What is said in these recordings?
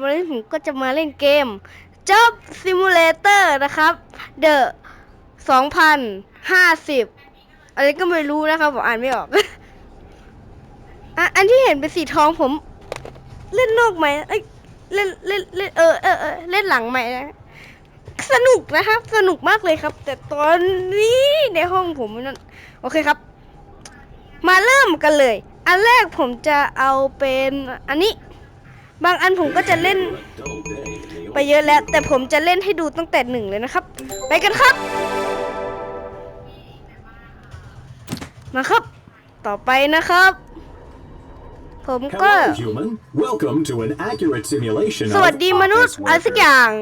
วันนี้ผมก็จะมาเล่นเกม Job Simulator นะครับ The 2050 อะไรก็ไม่รู้นะครับ ผมอ่านไม่ออกอะอันที่เห็นเป็นสีทองผม เล่นนอกไหมเอ้ยเล่นเล่นเล่นเออเออเออเล่นหลังไหมนะ สนุกนะครับ สนุกมากเลยครับ แต่ตอนนี้ในห้องผมนั่นโอเคครับ มาเริ่มกันเลย อันแรกผมจะเอาเป็นอันนี้ บางอันผมก็จะเล่น ไปเยอะแล้ว แต่ผมจะเล่นให้ดูตั้งแต่หนึ่งเลยนะครับ ไปกันครับ มาครับ ต่อไปนะครับ ผมก็ Hello, human. Welcome to an accurate simulation สวัส of ดีมนุษย์ office อะไรสักอ worker. ย่าง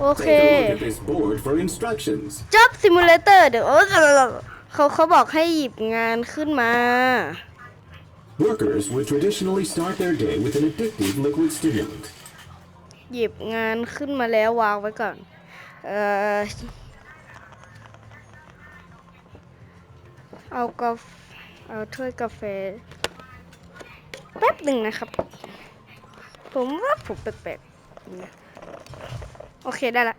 โอเค Take a look at this board for instructions. Job Simulator เดี๋ยวเออเขาเขาบอกให้หยิบงานขึ้นมา Workers would traditionally start their day with an addictive liquid stimulant. หยิบงานขึ้นมาแล้ววางไว้ก่อน เอ่อ เอากาแฟเอาถ้วยกาแฟ แป๊บหนึ่งนะครับ ผมว่าผมแปลกๆโอเคได้ละ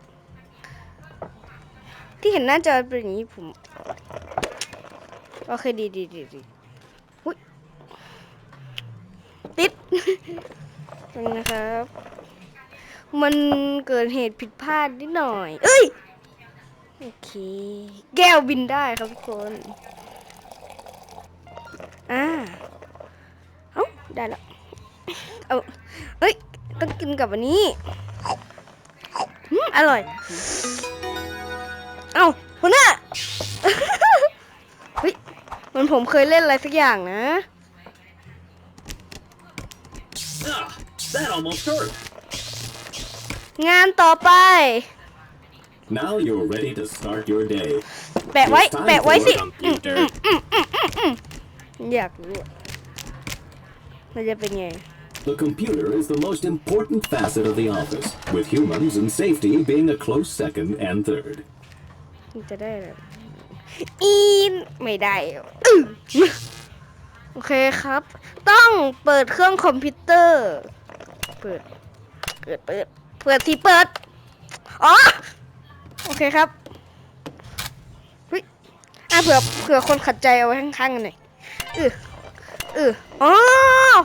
ที่เห็นหน้าจอเป็นอย่างนี้ผม โอเคดีดีดีดีอุ๊ย ติดเป็นนะครับ มันเกิดเหตุผิดพลาดนิดหน่อย เอ้ย โอเค แก้วบินได้ครับทุกคน อ่า เอ้า ได้แล้ว เอาเอ้ย ต้องกินกับอันนี้อืมอร่อย เอ้าหัวหน้าเฮ้ยเหมันผมเคยเล่นอะไรสักอย่างนะ Ah, that almost hurt. งานต่อไป Now you're ready to start your day. แปะไว้ It's time แปะไว้ for สิ computer. อยากรู้อะมันจะเป็นไง The computer is the most important facet of the office, with humans and safety being a close second and third. มันจะได้แบบอีนไม่ได้อื้อโ อเคครับ ต้องเปิดเครื่องคอมพิวเตอร์ เปิด เปิด เปิด เปิดที่เปิด อ๋อ โอเคครับเฮ้ยอะเผื่อ เผื่อคนขัดใจเอาไว้ข้างๆกันหน่อยเออเอออ๋อ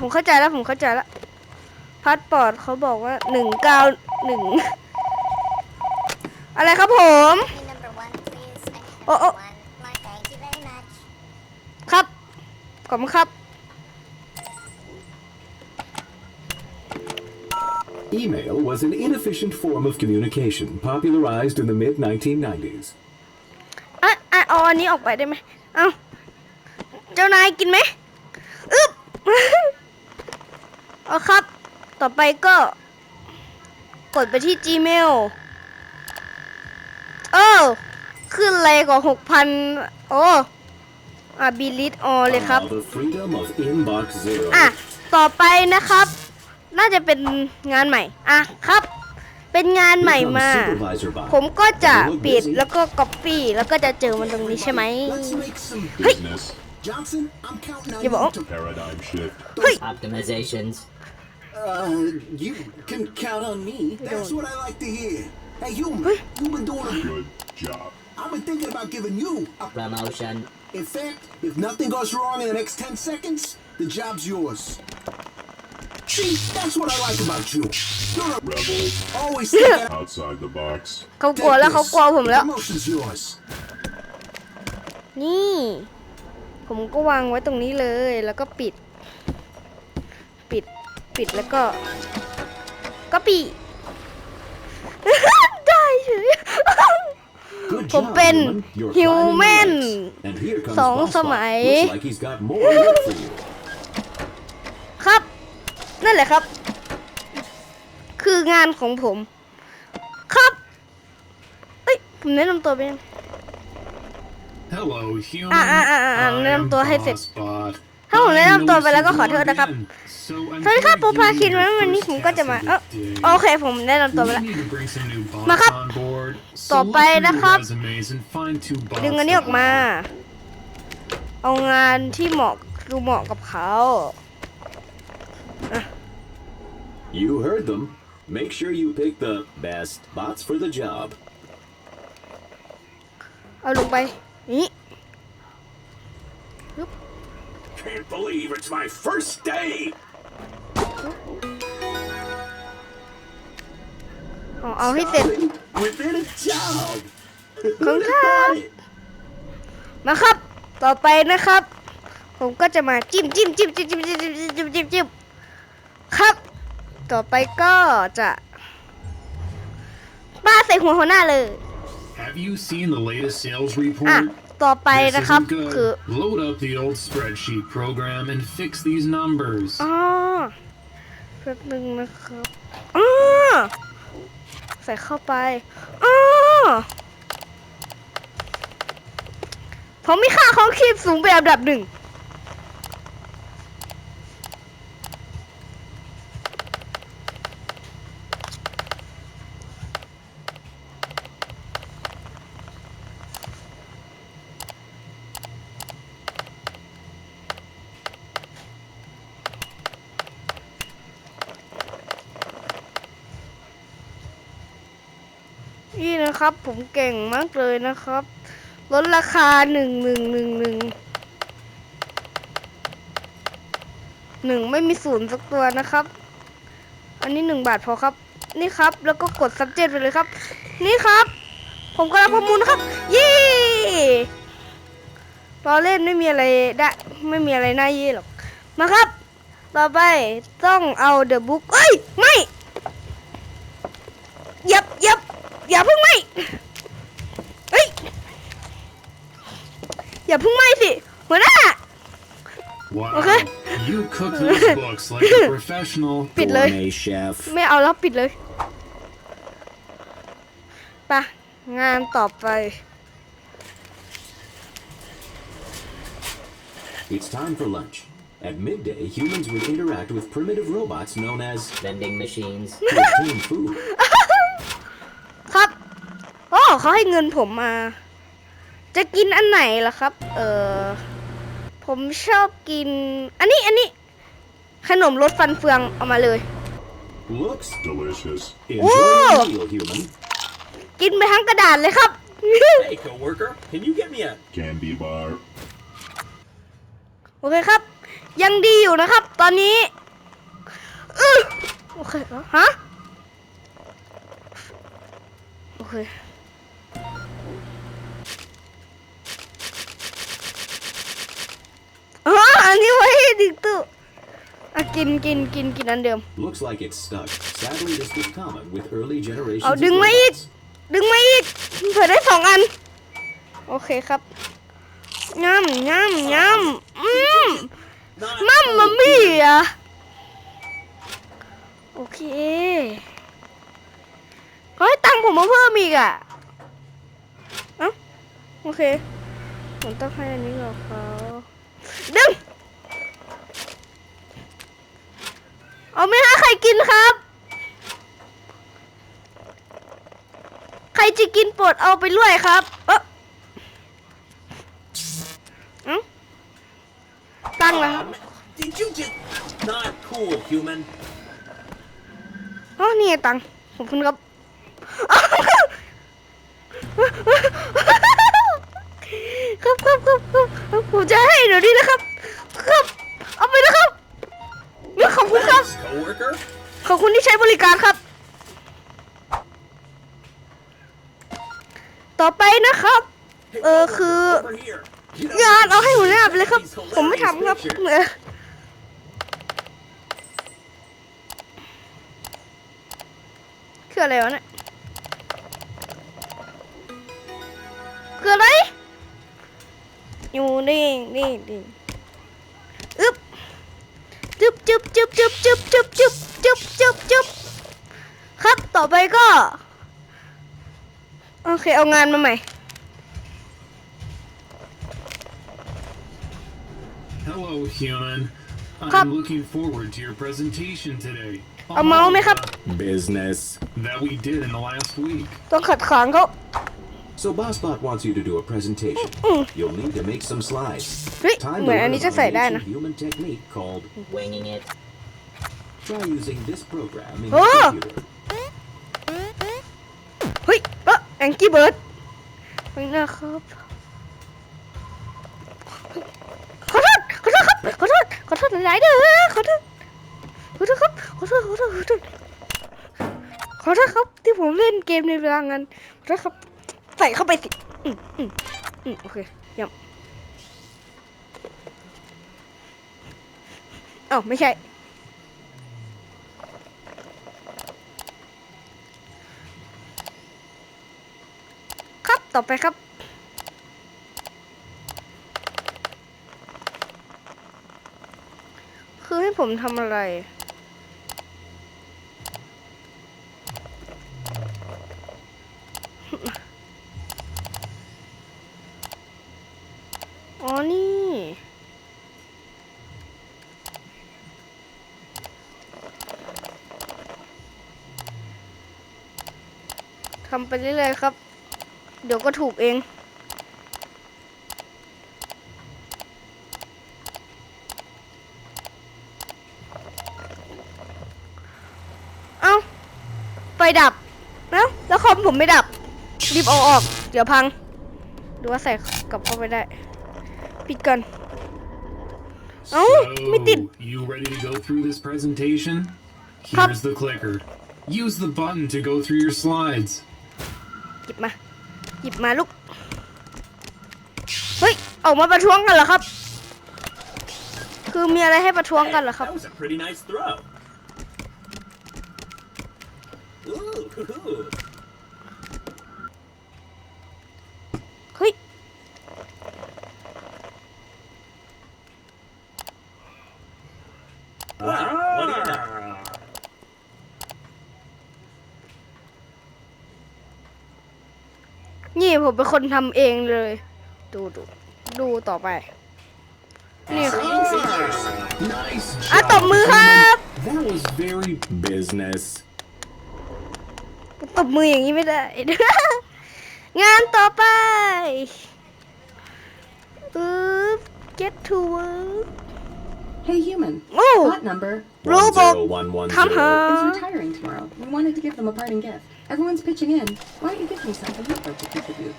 ผมเข้าใจแล้ว ผมเข้าใจแล้ว พาสปอร์ตเขาบอกว่าหนึ่งเก้าหนึ่ง อะไรครับผม Me number one, please. I need Oh, number oh. one. My thank you very much. ครับ ขอบคุณครับ Email was an inefficient form of communication popularized in the mid 1990s. อะอะเอาอันนี้ออกไปได้ไหมเอาเจ้านายกินไหมอึ๊บ เอาครับ ต่อไปก็ กดไปที่ Gmail เออ ขึ้นอะไรกว่าหกพันโอ้ อะบีลิทออเลยครับ Allow the freedom of inbox zero. อะ ต่อไปนะครับ น่าจะเป็นงานใหม่ อะครับ เป็นงานใหม่ Here มา comes supervisor box. ผมก็จะ You look ปิด busy. แล้วก็ copy แล้วก็จะเจอมันตรงนี้ใช่ไหม Let's make some Hey. business. Johnson, I'm counting on Yeah, you but- to Paradigm shift. Optimizations. Uh, you can count on me. That's what I like to hear. Hey, human, you've been doing a Good job. I've been thinking about giving you a. Promotion. In fact, if nothing goes wrong in the next 10 seconds, the job's yours. See, that's what I like about you. You're a Rebel. always thinking Outside the box. เขากลัวแล้วเขากลัวผมแล้ว Promotion's yours. นี่ ผมก็วางไว้ตรงนี้เลยแล้วก็ปิด ปิดปิดแล้วก็ก็ปี ได้เฉย Good ผม job, เป็น human. You're climbing the human ranks. And here comes สอง Boss ส Bot. มัย Looks like he's got more work for you. ครับ นั่นแหละครับ คืองานของผม ครับ เอ้ย ผมแนะนำตัวไปยัง Hello, human. อะอะอะอะแนะนำตัวให้เสร็จ Bot. ถ้าผมแนะนำตัวไปแล้วก็ขอโทษนะครับ So I'm สวัสดีครับ here ปู to พา give คิน you วัน the วันนี้ first ผมก็จะมา task เออ of the day. โอเคผมแนะนำตัวไป We แล้ว need to bring some new bots มาครับ on board. So ต่อ look ไป through นะ your ครับ resumes and find two bots ดึงอันนี้ออกมา that เอางานที่เหมาะดูเหมาะกับเขาอะ You heard them. Make sure you pick the best bots for the job. เอาลงไปนี่ Can't believe it's my first day. เอาเอาให้เสร็จ Within a job. ของครับ มาครับ ต่อไปนะครับ ผมก็จะมาจิ้มจิ้มจิ้มจิ้มจิ้มจิ้มจิ้มจิ้มจิ้มจิ้มครับ ต่อไปก็จะปาใส่หัวหัวหน้าเลย Have you seen the latest sales อะ report? ต่อไป This นะครับ isn't คือ good. Load up the old spreadsheet program and fix these numbers. อ๋อแป๊บนึงนะครับอ๋อใส่เข้าไปอ๋อผมมีค่าของคีบสูงเป็นอันดับหนึ่ง นะครับ ผมเก่งมากเลยนะครับ ลดราคาหนึ่งหนึ่งหนึ่งหนึ่งหนึ่งไม่มีศูนย์สักตัวนะครับ อันนี้หนึ่งบาทพอครับ นี่ครับ แล้วก็กด subject ไปเลยครับ นี่ครับ ผมกำลังประมูลครับเย้รอเล่นไม่มีอะไรได้ไม่มีอะไรน่าเย่หรอก มาครับ ต่อไปต้องเอา the book เอ้ย ไม่ อย่าเพิ่งไหมสิหัวหน้า Wow. Okay. You cook those books like a professional. ปิดเลย Gourmet chef. ไม่เอาแล้วปิดเลยไปะงานต่อไป It's time for lunch. At midday, humans would interact with primitive robots known as vending machines, to obtain food. ครับอ๋อเขาให้เงินผมมา จะกินอันไหนล่ะครับ เออผมชอบกิน อันนี้อันนี้ ขนมรสฟันเฟืองเอามาเลย Looks delicious. Whoa! Enjoy your meal, human. กินไปทั้งกระดาษเลยครับ Hey, coworker, can you get me a Candy bar. โอเคครับ ยังดีอยู่นะครับ ตอนนี้อื้อโอเคเหรอฮะโอเค อ๋อ อั นนี้ไว้ให้ดึงตู้อะกินกินกินกินอันเดิม Looks like it's stuck. Sadly, this was common with early generations. เอา of ดึงมาอีก robots. ดึงมาอีกเผื่อได้สองอัน โอเคครับย่ำย่ำย่ำอืม not มัมมัมมี่อะโอเคเขาให้ตังค์ผมมาเพิ่มอีกอะเอ้าโอเคผมต้องให้อันนี้กับเขาดึง เอาไม่ให้ใครกินครับ ใครจะกินโปรดเอาไปด้วยครับ เอ๊ะเอ้าตั้งแล้วครับ Did you just not cool, human? อ๋อนี่ไงตังค์ขอบคุณครับครับ ครับครับครับครับผมจะให้เดี๋ยวนี้นะครับ ครับ ขอบคุณครับ Thanks, coworker. ขอบคุณที่ใช้บริการครับ ต่อไปนะครับ Hey, เออคือ over here. You know, งานเอาให้หัวหน้าไปเลยครับ these ผมไม่ทำครับ hilarious เออคืออะไรวะเนี่ยคืออะไร อยู่นี่นี่นี่อึ๊บ จุ๊บจุ๊บจุ๊บจุ๊บจุ๊บจุ๊บจุ๊บจุ๊บจุ๊บจุ๊บครับต่อไปก็ โอเคเอางานมาใหม่ Hello, human. Cup. I'm looking forward to your presentation today. เอาเมาส์ไหมครับ Business. That we did in the last week. ต้องขัดขวางเขา So BossBot wants you to do a presentation. You'll need to make some slides. เฮ้ย Time เหมือนอันนี้จะ to ใส่ learn ได้ an นะ ancient human technique called winging it, Try using this program in Oh! your computer. เฮ้ยเออแองกี้เบิร์ดไม่นะครับขอโทษขอโทษครับขอโทษขอโทษหลายๆเด้อขอโทษขอโทษครับขอโทษขอโทษขอโทษขอโทษครับที่ผมเล่นเกมในเวลางานขอโทษครับ ใส่เข้าไปสิอืมอืมอืมโอเคยังเอ้าไม่ใช่ ครับต่อไปครับคือให้ผมทำอะไร อ๋อ นี่ ทำไปเรื่อยๆครับ เดี๋ยวก็ถูกเอง เอ้า ไฟดับแล้วแล้วคอมผมไม่ดับ รีบเอาออก เดี๋ยวพัง ดูว่าใส่กลับเข้าไปได้ ปิดก่อน So, Oh, me did. you ready to go through this presentation? Pop. Here's the clicker. Use the button to go through your slides. หยิบมาลูก เฮ้ย ออกมาประท้วงกันเหรอครับ คือมีอะไรให้ประท้วงกันเหรอครับ That was a pretty nice throw. Ooh, hoo-hoo. เฮ้ย Wow, what do you know? นี่ ผมเป็นคนทำเองเลย ดูดูดูต่อไป นี่ครับ Nice อะ job. ตบมือครับ That was very Business. ตบมืออย่างนี้ไม่ได้ งานต่อไปอึ๊บ get to work Hey, human. Oh. Bot number Robot ทำหา is retiring tomorrow. We wanted to give them a parting gift. Everyone's pitching in. Why don't you give me something different to contribute?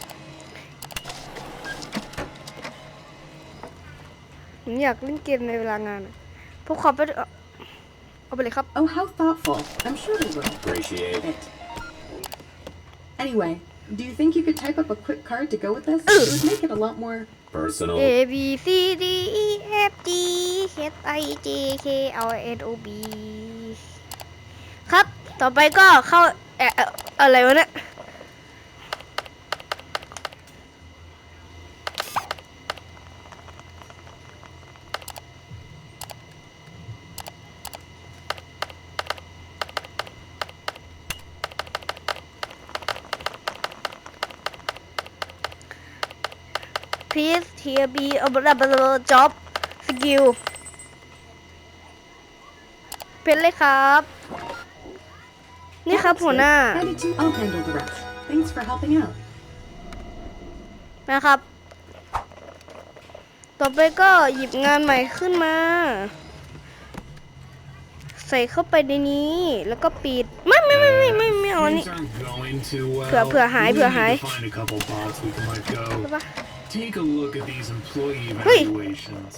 Oh. Oh, oh, how thoughtful. I'm sure they will. Appreciate it. Anyway, do you think you could type up a quick card to go with this? it would make it a lot more personal. A B C D E F G H I J K L N O B ครับ ต่อไปก็เข้า เอ่อเอ่ออะไรวะเนี่ย please here be a blah blah blah job skill เป็นเลยครับ นี่ครับ That's หัว good. หน้า Hand it to I'll handle the rest. Thanks for helping out. นะครับ ต่อไปก็หยิบงานใหม่ขึ้นมา ใส่เข้าไปในนี้ แล้วก็ปิด ไม่ไม่ไม่ไม่ไม่ไม่เอาอันนี้ Things aren't going too well. เผื่อเผื่อหาย We เผื่อ need หาย to find a couple bots we can let ใช่ go. ปะ Take a look at these employee Hey. evaluations.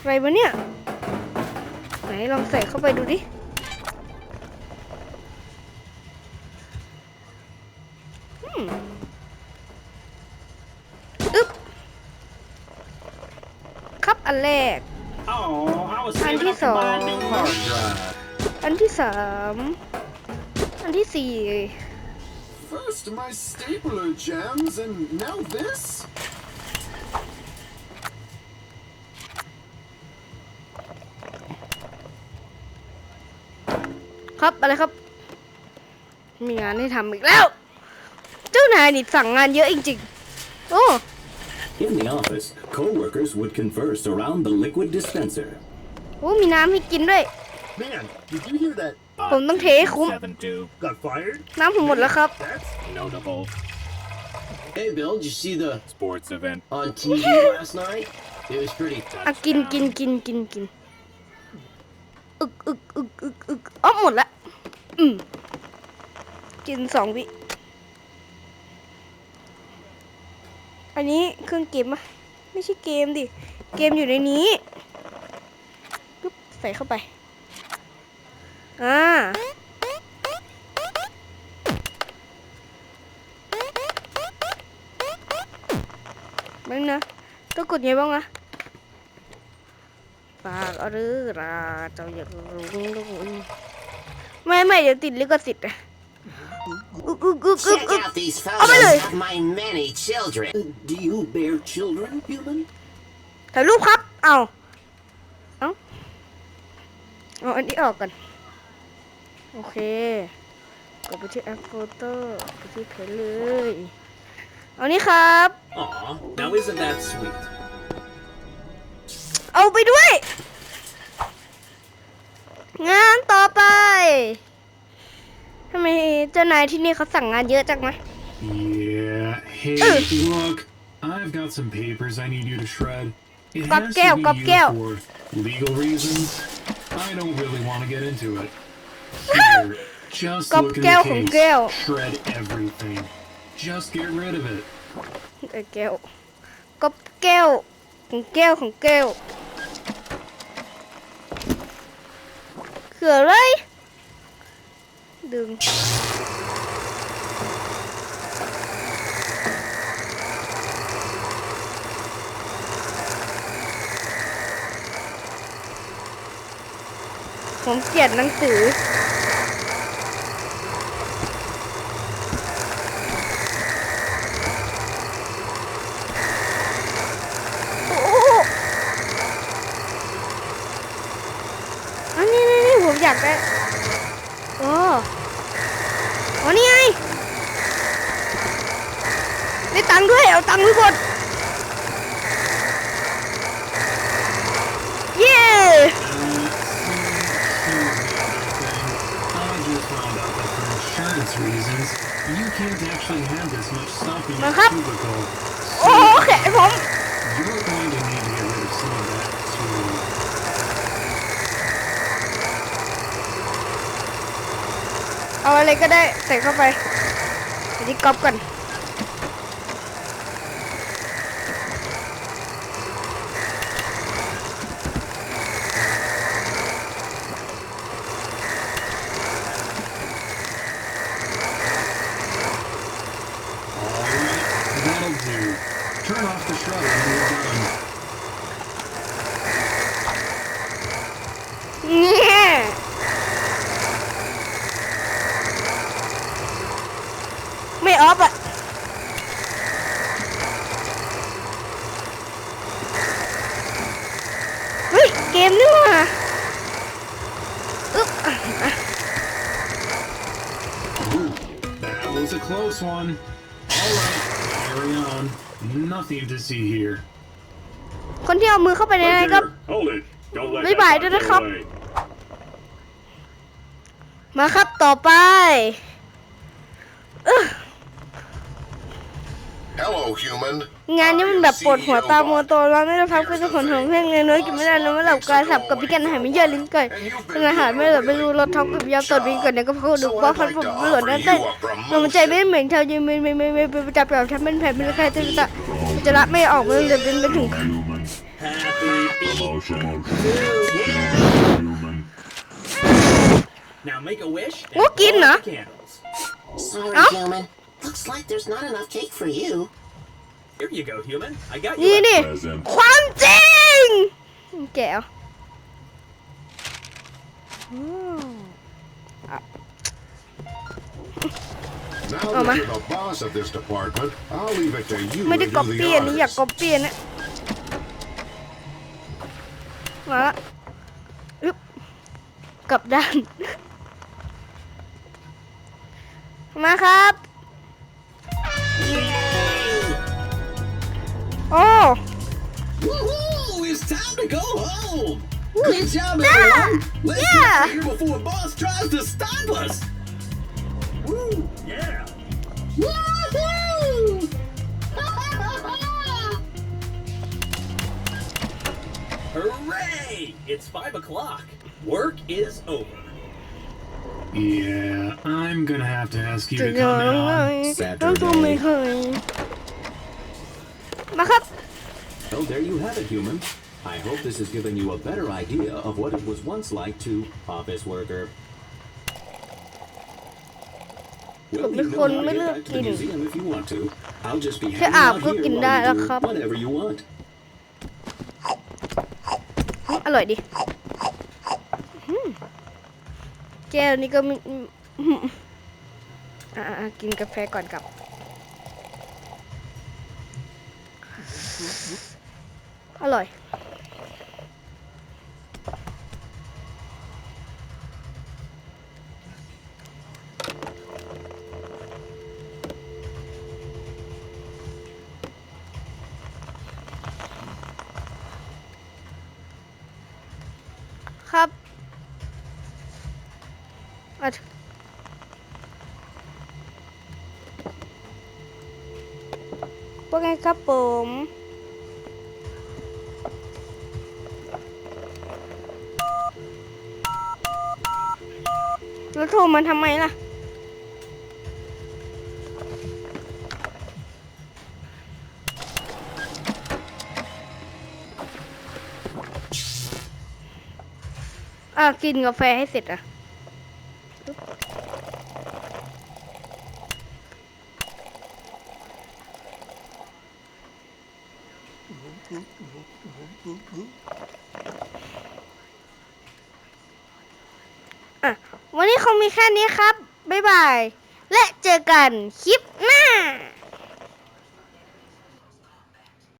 อะไรวะเนี่ย ไหนลองใส่เข้าไปดูดิ อันแรก Oh, I was Time saving up to buy a new to hard drive. อันที่สาม อันที่สี่ First my stapler jams, and now this? ครับ อะไรครับ มีงานให้ทำอีกแล้ว เจ้านายนี่สั่งงานเยอะจริงๆโอ้ In the office, co-workers would converse around the liquid dispenser. โหมีน้ำให้กินด้วย Man, did you hear that? ผมต้องเทให้คุ้ม Got fired? น้ำผมหมดแล้วครับ That's Notable Hey, Bill, did you see the sports event. on TV last night? It was pretty อะกินกินกินกินกินอึกอึกอึกอึกอึกอ๋อหมดละอืมกินสองวิ อันนี้เครื่องเกมอะ ไม่ใช่เกมดิ เกมอยู่ในนี้ปึ๊บใส่เข้าไป อ่าบ้างนะต้องกดไงบ้างอะฝากเอรือราเจ้าอยากรู้ไม่ไม่เดี๋ยวติดลิขสิทธิ์อะ อึกอึกอึกอึก Check อึก out these Oh, my photos God. of my many children. Do you bear children, human? ถ่ายรูปครับ เอาเอาเอาอันนี้ออกกันโอเค กดไปที่แอปโฟโต้ไปที่เพจเลย เอานี่ครับ Aw, now isn't that sweet? เอาไปด้วย งานต่อไปทำไมเจ้านายที่นี่เขาสั่งงานเยอะจังไหม Yeah. Hey, Ugh. look. I've got some papers I need you to shred. It Cop has Gale, to Cop be Gale. used for legal reasons. I don't really want to get into it. Here, just Cop look in Gale the ของ case. แก้ว Shred everything. Just get rid of it. เออแก้วก็แก้วของแก้วของแก้วเขือเลย ดึง ผมเกลียดหนังสือ โอ้โหอันนี้นี่นี่ผมอยากได้โอ้อ๋อนี่ไง ได้ตังค์ด้วย เอาตังค์ไปกดเย้ Uh, see, here's the other thing. I just found out that for insurance reasons, you can't actually have this much stuff in your Mahap. cubicle. โอ้แขนผม You're going to need to get rid of some of that too. เอาอะไรก็ได้ใส่เข้าไปไปที่ก๊อปก่อน see here. คนที่เอามือเข้าไปในนั้นก็ Hold it. Don't let บ๊าย that บาย bot ด้วย get นะครับ away. มาครับต่อไปอึ๊ะ Hello, human. งานนี้มันแบบปวดหัวตาโมวโตร้อนไม่ได้พักเป็นคนของเพ่งเลยน้อยกินไม่ได้นอนไม่หลับกายสับกับพิการอาหารไม่เยอะลิ้นไก่เป็นอาหารไม่หลับไม่รู้รสท้องกับยาตดวิงก่อนเนี่ยก็เพราะดูบ้าพันผมไม่หลดนั่นเต้นลมใจไม่เหม็นเท่ายืนไม่ไม่ไม่ไม่ไปจับแบบทำเป็นแผ่นเป็นใครจะจะ จะละไม่ออกมันเลยเป็นไปถึง Happy feet. Human. Now make a wish and Walk in, blow out huh? the candles. Sorry, Huh? human. Looks like there's not enough cake for you. Here you go, human. I got นี่ you. a- นี่ Present. ความจริงแก้ว it to you ไม่ได้ to ก๊อป do ปี้ the อันนี้อยาก honors. ก๊อปปี้อันเนี้ยมาละอึ๊บกลับด้าน มาครับโอ้ Woohoo! It's time to go home. Woo. Good job, Yeah. everyone. Let's Yeah. get out of here before boss tries to stop us. Yeah! Woohoo! Hooray! It's five o'clock. Work is over. Yeah, I'm gonna have to ask you to come in on Saturday. Well, there you have it, human. I hope this has given you a better idea of what it was once like to office worker. Mới get lướt back to the kìm. museum if you want to. I'll just be Thế hanging ảo out cứ here kìm while đại là you do khóc. whatever you want. อร่อยดิอืมแก้วนี้ก็มีอืมอ่าๆกินกาแฟก่อนกลับ อร่อย ว่าไงครับผมแล้วโทรมาทำไมล่ะ อะ กินกาแฟให้เสร็จอะ อะ วันนี้คง มีแค่นี้ครับ บ๊ายบาย และเจอกันคลิป